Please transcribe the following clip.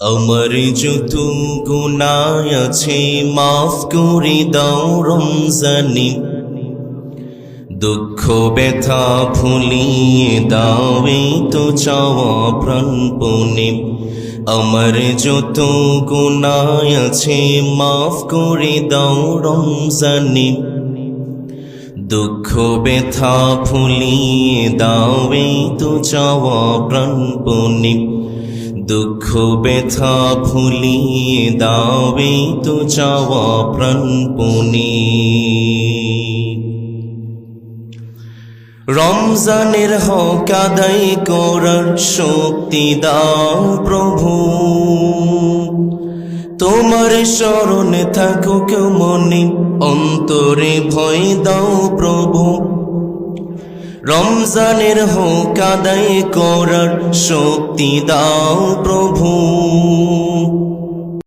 আমার যত গুনায় আছে, মাফ করে দাও রমজানি। দুঃখ, ব্যথা ভুলিয়ে দাও তো চাওয়া প্রাণপণে। আমার যত গুনায় আছে, মাফ করে দাও রমজানি। দুঃখ, ব্যথা ভুলিয়ে দাও তো চাওয়া প্রাণপণে। দুঃখ ব্যথা ভুলিয়ে এই তো চাওয়া প্রাণপণে রমজানের হক আদায় করার শক্তি দাও প্রভু। তোমার স্মরণে থাকুক মনে, অন্তরে ভয় দাও প্রভু। রমজানের হোক আদায় করার শক্তি দাও প্রভু।